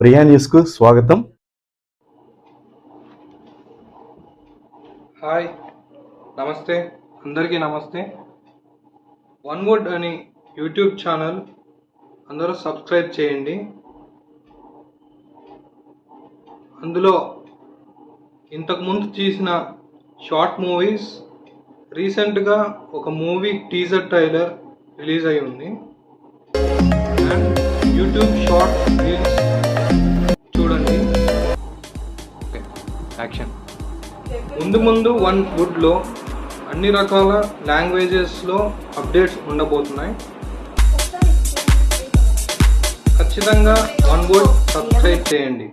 ప్రియా న్యూస్కు స్వాగతం. హాయ్ నమస్తే అందరికీ నమస్తే. వన్ వుడ్ అని యూట్యూబ్ ఛానల్ అందరూ సబ్స్క్రైబ్ చేయండి. అందులో ఇంతకుముందు తీసిన షార్ట్ మూవీస్ రీసెంట్గా ఒక మూవీ టీజర్ ట్రైలర్ రిలీజ్ అయి ఉంది యాక్షన్ ముందు ముందు వన్ వుడ్లో అన్ని రకాల లాంగ్వేజెస్లో అప్డేట్స్ ఉండబోతున్నాయి. ఖచ్చితంగా వన్ వుడ్ సబ్స్క్రైబ్ చేయండి.